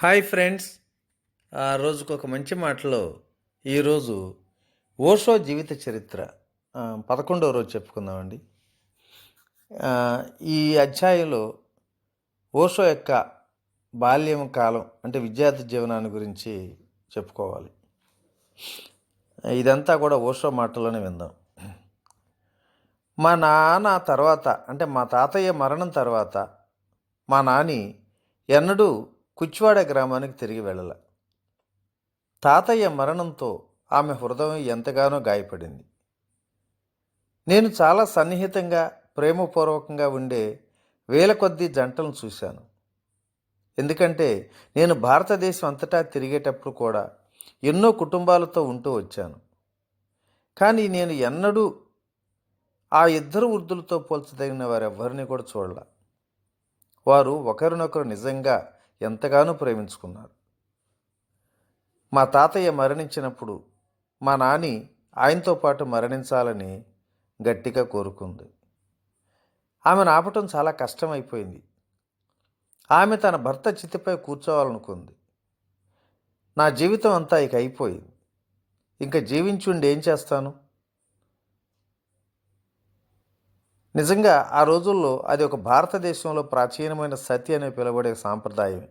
Hi friends. ఆ రోజుకు ఒక మంచి మాటలో ఈరోజు ఓషో జీవిత చరిత్ర పదకొండవ రోజు చెప్పుకుందామండి. ఈ అధ్యాయంలో ఓషో యొక్క బాల్యం కాలం అంటే విద్యార్థి జీవనాన్ని గురించి చెప్పుకోవాలి. ఇదంతా కూడా ఓషో మాటలోనే విందాం. మా నాన్న తర్వాత అంటే మా తాతయ్య మరణం తర్వాత మా నాని ఎన్నడూ కుచ్వాడ గ్రామానికి తిరిగి వెళ్ళల. తాతయ్య మరణంతో ఆమె హృదయం ఎంతగానో గాయపడింది. నేను చాలా సన్నిహితంగా ప్రేమపూర్వకంగా ఉండే వేల కొద్దీ జంటలను చూశాను. ఎందుకంటే నేను భారతదేశం అంతటా తిరిగేటప్పుడు కూడా ఎన్నో కుటుంబాలతో ఉంటూ వచ్చాను. కానీ నేను ఎన్నడూ ఆ ఇద్దరు వృద్ధులతో పోల్చదగిన వారెవ్వరిని కూడా చూడాల. వారు ఒకరినొకరు నిజంగా ఎంతగానో ప్రేమించుకున్నారు. మా తాతయ్య మరణించినప్పుడు మా నాని ఆయనతో పాటు మరణించాలని గట్టిగా కోరుకుంది. ఆమెను ఆపటం చాలా కష్టమైపోయింది. ఆమె తన భర్త చితిపై కూర్చోవాలనుకుంది. నా జీవితం అంతా ఇక అయిపోయింది. ఇంకా జీవించుండి ఏం చేస్తాను? నిజంగా ఆ రోజుల్లో అది ఒక భారతదేశంలో ప్రాచీనమైన సతి అనే పిలువబడే సాంప్రదాయమే.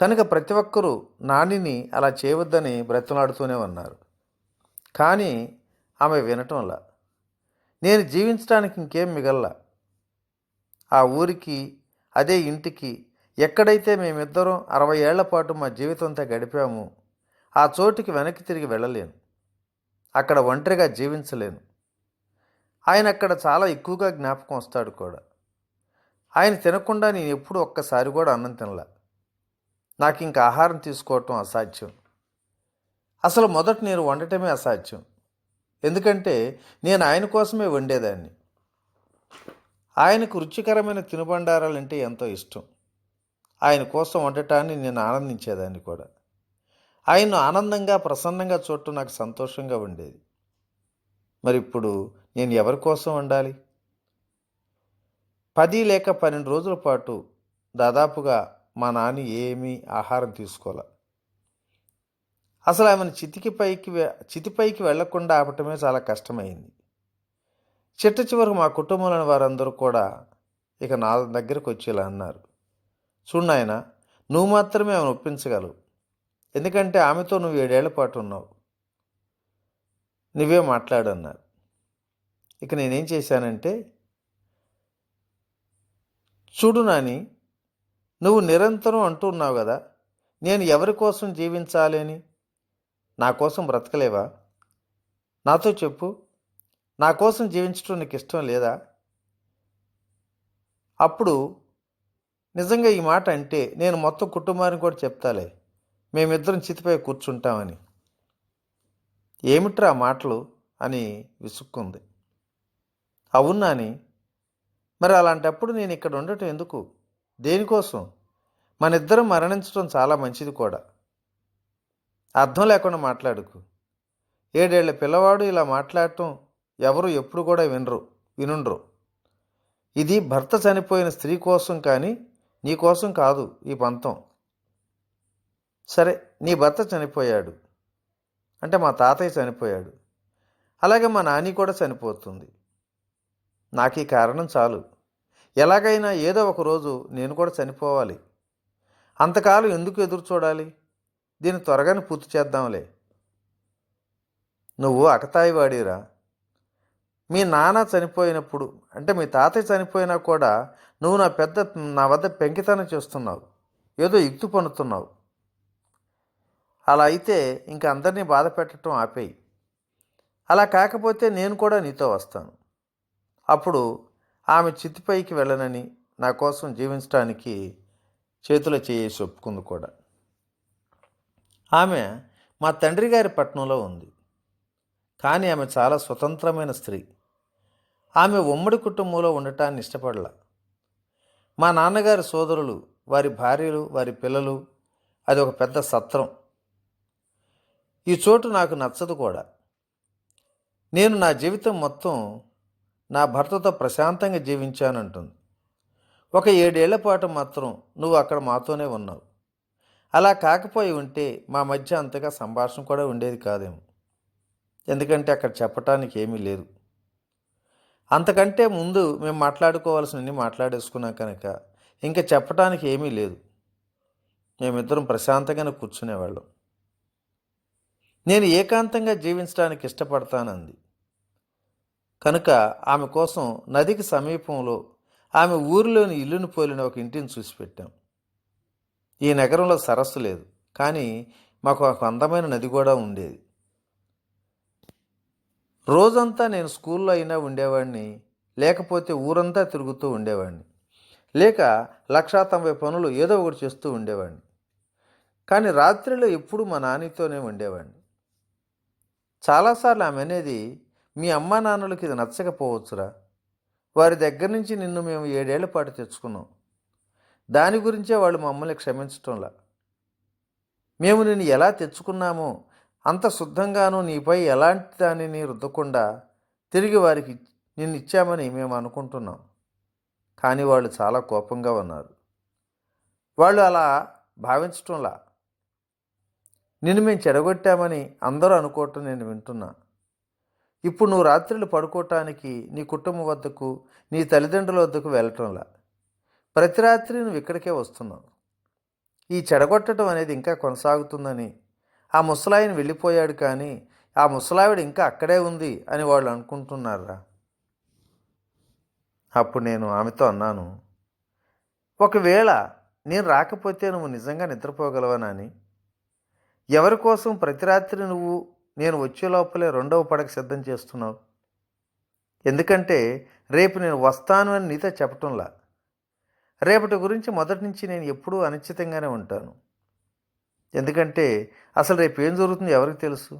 కనుక ప్రతి ఒక్కరూ నానిని అలా చేయవద్దని బ్రతిలాడుతూనే ఉన్నారు. కానీ ఆమె వినటంలా నేను జీవించడానికి ఇంకేం మిగల్లా? ఆ ఊరికి అదే ఇంటికి ఎక్కడైతే మేమిద్దరం అరవై ఏళ్ళ పాటు మా జీవితంతో గడిపాము ఆ చోటుకి వెనక్కి తిరిగి వెళ్ళలేను. అక్కడ ఒంటరిగా జీవించలేను. ఆయన అక్కడ చాలా ఎక్కువగా జ్ఞాపకం వస్తాడు కూడా. ఆయన తినకుండా నేను ఎప్పుడు ఒక్కసారి కూడా అన్నం తినలా. నాకు ఇంకా ఆహారం తీసుకోవటం అసాధ్యం. అసలు మొదట నేను వండటమే అసాధ్యం. ఎందుకంటే నేను ఆయన కోసమే వండేదాన్ని. ఆయనకు రుచికరమైన తినుబండారాలంటే ఎంతో ఇష్టం. ఆయన కోసం వండటాన్ని నేను ఆనందించేదాన్ని కూడా. ఆయన్ను ఆనందంగా ప్రసన్నంగా చూడటం నాకు సంతోషంగా ఉండేది మరి ఇప్పుడు నేను ఎవరి కోసం వండాలి? పది లేక పన్నెండు రోజుల పాటు దాదాపుగా మా నాని ఏమీ ఆహారం తీసుకోలే. అసలు ఆమెను చితికి పైకి వె- చితిపైకి వెళ్ళకుండా ఆపటమే చాలా కష్టమైంది. చిట్ట చివరకు మా కుటుంబంలోని వారందరూ కూడా ఇక నా దగ్గరకు వచ్చేలా అన్నారు. చూడు నాయన నువ్వు మాత్రమే ఆమెను ఒప్పించగలవు. ఎందుకంటే ఆమెతో నువ్వు ఏడేళ్ళ పాటు ఉన్నావు. నువ్వే మాట్లాడు అన్నారు ఇక నేనేం చేశానంటే చూడు నాని నువ్వు నిరంతరం అంటూ ఉన్నావు కదా నేను ఎవరి కోసం జీవించాలి అని? నా కోసం బ్రతకలేవా? నాతో చెప్పు. నా కోసం జీవించడం నీకు ఇష్టం లేదా? అప్పుడు నిజంగా ఈ మాట అంటే నేను మొత్తం కుటుంబానికి కూడా చెప్తాలే. మేమిద్దరం చితిపై కూర్చుంటామని. ఏమిట్రా ఆ మాటలు? అని విసుక్కుంది. అవునా అని మరి అలాంటప్పుడు నేను ఇక్కడ ఉండటం ఎందుకు? దేనికోసం? మన ఇద్దరం మరణించడం చాలా మంచిది కూడా. అర్థం లేకుండా మాట్లాడుకు. ఏడేళ్ళ పిల్లవాడు ఇలా మాట్లాడటం ఎవరు ఎప్పుడు కూడా వినరు వినుండ్రు. ఇది భర్త చనిపోయిన స్త్రీ కోసం కానీ నీ కోసం కాదు ఈ పంతం. సరే నీ భర్త చనిపోయాడు. అంటే మా తాతయ్య చనిపోయాడు. అలాగే మా నాని కూడా చనిపోతుంది. నాకు ఈ కారణం చాలు. ఎలాగైనా ఏదో ఒక రోజు నేను కూడా చనిపోవాలి. అంతకాలం ఎందుకు ఎదురు చూడాలి? దీన్ని త్వరగానే పూర్తి చేద్దాంలే. నువ్వు అకతాయి వాడిరా మీ నాన్న చనిపోయినప్పుడు అంటే మీ తాతయ్య చనిపోయినా కూడా నువ్వు నా పెద్ద నా వద్ద పెంకితనం చేస్తున్నావు. ఏదో యుక్తి పన్నుతున్నావు. అలా అయితే ఇంక అందరినీ బాధ పెట్టడం ఆపేయి. అలా కాకపోతే నేను కూడా నీతో వస్తాను. అప్పుడు ఆమె చితిపైకి వెళ్ళనని నా కోసం జీవించడానికి చేతుల చేయేసి ఒప్పుకుంది కూడా. ఆమె మా తండ్రి గారి పట్టణంలో ఉంది. కానీ ఆమె చాలా స్వతంత్రమైన స్త్రీ. ఆమె ఉమ్మడి కుటుంబంలో ఉండటాన్ని ఇష్టపడల. మా నాన్నగారి సోదరులు వారి భార్యలు వారి పిల్లలు అది ఒక పెద్ద సత్రం. ఈ చోటు నాకు నచ్చదు కూడా. నేను నా జీవితం మొత్తం నా భర్తతో ప్రశాంతంగా జీవించానంటుంది. ఒక ఏడేళ్ళ పాటు మాత్రం నువ్వు అక్కడ మాతోనే ఉన్నావు. అలా కాకపోయి ఉంటే మా మధ్య అంతగా సంభాషణ కూడా ఉండేది కాదేమో. ఎందుకంటే అక్కడ చెప్పటానికి ఏమీ లేదు. అంతకంటే ముందు మేము మాట్లాడుకోవాల్సినవి మాట్లాడేసుకున్నాం కనుక ఇంకా చెప్పటానికి ఏమీ లేదు. మేమిద్దరం ప్రశాంతంగానే కూర్చునేవాళ్ళం. నేను ఏకాంతంగా జీవించడానికి ఇష్టపడతానంది. కనుక ఆమె కోసం నదికి సమీపంలో ఆమె ఊరిలోని ఇల్లును పోలిన ఒక ఇంటిని చూసిపెట్టాం. ఈ నగరంలో సరస్సు లేదు కానీ మాకు ఒక అందమైన నది కూడా ఉండేది. రోజంతా నేను స్కూల్లో అయినా ఉండేవాడిని లేకపోతే ఊరంతా తిరుగుతూ ఉండేవాడిని. లేక లక్షా తొంభై పనులు ఏదో ఒకటి చేస్తూ ఉండేవాడిని. కానీ రాత్రిలో ఎప్పుడు మా నాన్నతోనే ఉండేవాడిని. చాలాసార్లు ఆమె అనేది మీ అమ్మా నాన్నలకు ఇది నచ్చకపోవచ్చురా. వారి దగ్గర నుంచి నిన్ను మేము ఏడేళ్ళ పాటు తెచ్చుకున్నాం. దాని గురించే వాళ్ళు మమ్మల్ని క్షమించటంలా. మేము నిన్ను ఎలా తెచ్చుకున్నామో అంత శుద్ధంగానూ నీపై ఎలాంటి దానిని రుద్దకుండా తిరిగి వారికి నిన్ను ఇచ్చామని మేము అనుకుంటున్నాం. కానీ వాళ్ళు చాలా కోపంగా ఉన్నారు. వాళ్ళు అలా భావించటంలా. నిన్ను మేము చెడగొట్టామని అందరూ అనుకోవటం నేను వింటున్నా. ఇప్పుడు నువ్వు రాత్రులు పడుకోవటానికి నీ కుటుంబం వద్దకు నీ తల్లిదండ్రుల వద్దకు వెళ్ళటంలా? ప్రతి రాత్రి నువ్వు ఇక్కడికే వస్తున్నావు. ఈ చెడగొట్టడం అనేది ఇంకా కొనసాగుతుందని ఆ ముసలాయన వెళ్ళిపోయాడు కానీ ఆ ముసలావిడ ఇంకా అక్కడే ఉంది అని వాళ్ళు అనుకుంటున్నారా? అప్పుడు నేను ఆమెతో అన్నాను ఒకవేళ నేను రాకపోతే నువ్వు నిజంగా నిద్రపోగలవనని ఎవరి కోసం ప్రతి రాత్రి నువ్వు నేను వచ్చే లోపలే రెండవ పడక సిద్ధం చేస్తున్నావు. ఎందుకంటే రేపు నేను వస్తాను అని నీతో చెప్పటంలా. రేపటి గురించి మొదటి నుంచి నేను ఎప్పుడూ అనిశ్చితంగానే ఉంటాను. ఎందుకంటే అసలు రేపు ఏం జరుగుతుందో ఎవరికి తెలుసు?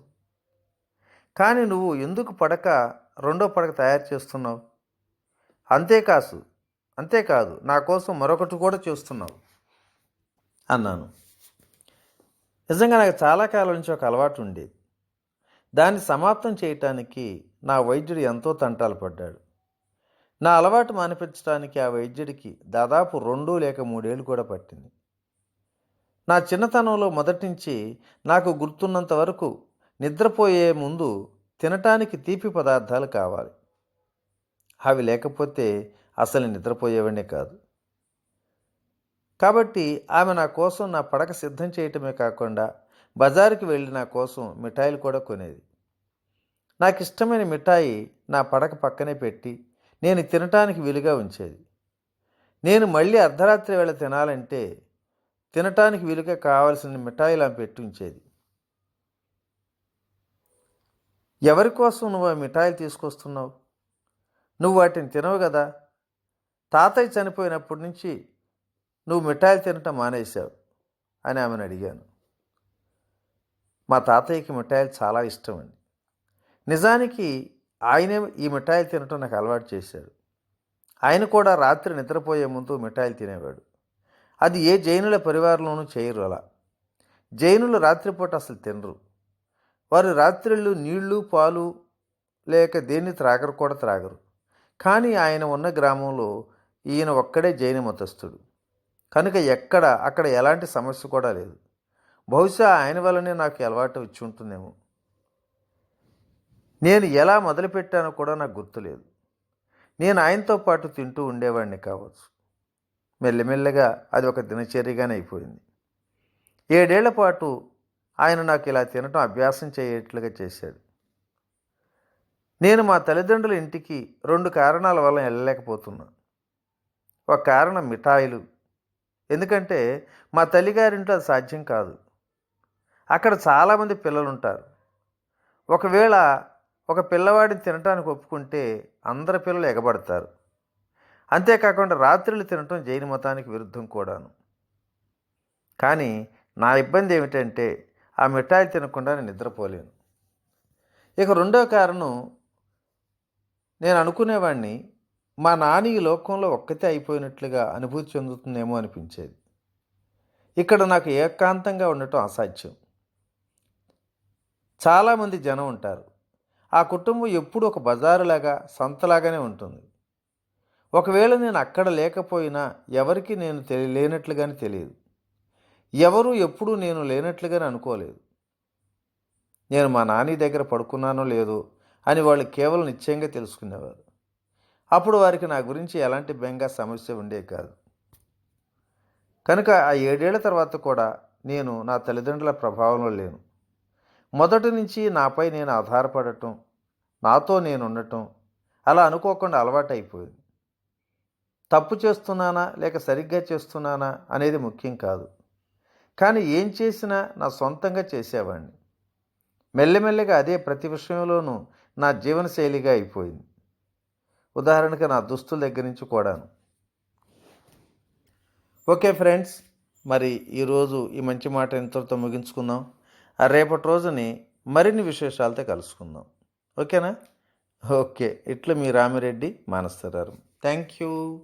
కానీ నువ్వు ఎందుకు పడక రెండో పడక తయారు చేస్తున్నావు? అంతేకాదు అంతేకాదు నా కోసం మరొకటి కూడా చేస్తున్నావు అన్నాను. నిజంగా నాకు చాలా కాలం నుంచి ఒక అలవాటు ఉండేది. దాన్ని సమాప్తం చేయటానికి నా వైద్యుడు ఎంతో తంటాలు పడ్డాడు. నా అలవాటు మానిపించడానికి ఆ వైద్యుడికి దాదాపు రెండు లేక మూడేళ్ళు కూడా పట్టింది. నా చిన్నతనంలో మొదటి నుంచి నాకు గుర్తున్నంత వరకు నిద్రపోయే ముందు తినటానికి తీపి పదార్థాలు కావాలి. అవి లేకపోతే అసలు నిద్రపోయేవనే కాదు. కాబట్టి ఆమె నా కోసం నా పడక సిద్ధం చేయటమే కాకుండా బజారుకి వెళ్ళి నా కోసం మిఠాయిలు కూడా కొనేది. నాకు ఇష్టమైన మిఠాయి నా పడక పక్కనే పెట్టి నేను తినటానికి వీలుగా ఉంచేది. నేను మళ్ళీ అర్ధరాత్రి వేళ తినాలంటే తినటానికి వీలుగా కావాల్సిన మిఠాయిలు ఆమె పెట్టి ఉంచేది. ఎవరి కోసం నువ్వు ఆ మిఠాయిలు తీసుకొస్తున్నావు? నువ్వు వాటిని తినవు కదా. తాతయ్య చనిపోయినప్పటి నుంచి నువ్వు మిఠాయిలు తినటం మానేశావు అని ఆమెను అడిగాను. మా తాతయ్యకి మిఠాయిలు చాలా ఇష్టం అండి నిజానికి ఆయనే ఈ మిఠాయిలు తినటం నాకు అలవాటు చేశాడు. ఆయన కూడా రాత్రి నిద్రపోయే ముందు మిఠాయిలు తినేవాడు. అది ఏ జైనుల పరివారంలోనూ చేయరు అలా. జైనులు రాత్రిపూట అసలు తినరు. వారు రాత్రిళ్ళు నీళ్ళు పాలు లేక దేన్ని త్రాగరు కూడా త్రాగరు. కానీ ఆయన ఉన్న గ్రామంలో ఈయన ఒక్కడే జైన మతస్థుడు. కనుక ఎక్కడ అక్కడ ఎలాంటి సమస్య కూడా లేదు. బహుశా ఆయన వల్లనే నాకు అలవాటు వచ్చి ఉంటుందేమో. నేను ఎలా మొదలుపెట్టానో కూడా నాకు గుర్తులేదు. నేను ఆయనతో పాటు తింటూ ఉండేవాడిని కావచ్చు. మెల్లమెల్లగా అది ఒక దినచర్యగానే అయిపోయింది. ఏడేళ్ళ పాటు ఆయన నాకు ఇలా తినటం అభ్యాసం చేయట్లుగా చేశాడు. నేను మా తల్లిదండ్రుల ఇంటికి రెండు కారణాల వల్ల వెళ్ళలేకపోతున్నా. ఒక కారణం మిఠాయిలు. ఎందుకంటే మా తల్లిగారింట్లో అది సాధ్యం కాదు. అక్కడ చాలామంది పిల్లలు ఉంటారు ఒకవేళ ఒక పిల్లవాడిని తినటానికి ఒప్పుకుంటే అందరి పిల్లలు ఎగబడతారు. అంతేకాకుండా రాత్రులు తినటం జైన మతానికి విరుద్ధం కూడాను. కానీ నా ఇబ్బంది ఏమిటంటే ఆ మిఠాయి తినకుండా నేను నిద్రపోలేను. ఇక రెండో కారణం నేను అనుకునేవాడిని మా నాని ఈ లోకంలో ఒక్కతే అయిపోయినట్లుగా అనుభూతి చెందుతుందేమో అనిపించేది. ఇక్కడ నాకు ఏకాంతంగా ఉండటం అసాధ్యం. చాలామంది జనం ఉంటారు. ఆ కుటుంబం ఎప్పుడూ ఒక బజారులాగా సంతలాగానే ఉంటుంది. ఒకవేళ నేను అక్కడ లేకపోయినా ఎవరికి నేను తెలి లేనట్లుగానే తెలియదు. ఎవరు ఎప్పుడూ నేను లేనట్లుగానే అనుకోలేదు. నేను మా నాని దగ్గర పడుకున్నానో లేదో అని వాళ్ళు కేవలం నిశ్చయంగా తెలుసుకునేవారు. అప్పుడు వారికి నా గురించి ఎలాంటి బెంగ సమస్య ఉండే కాదు. కనుక ఆ ఏడేళ్ళ తర్వాత కూడా నేను నా తల్లిదండ్రుల ప్రభావంలో లేను. మొదటి నుంచి నాపై నేను ఆధారపడటం నాతో నేను ఉండటం అలా అనుకోకుండా అలవాటు అయిపోయింది తప్పు చేస్తున్నానా లేక సరిగ్గా చేస్తున్నానా అనేది ముఖ్యం కాదు. కానీ ఏం చేసినా నా సొంతంగా చేసేవాడిని. మెల్లమెల్లగా అదే ప్రతి విషయంలోనూ నా జీవనశైలిగా అయిపోయింది. ఉదాహరణకు నా దుస్తుల దగ్గర నుంచి కూడాను. ఓకే ఫ్రెండ్స్ మరి ఈరోజు ఈ మంచి మాట ఇంతటితో ముగించుకుందాం. రేపటి రోజుని మరిన్ని విశేషాలతో కలుసుకుందాం. ఓకేనా? ఓకే. ఇట్లా మీ రామిరెడ్డి మానస్తరారు థ్యాంక్ యూ.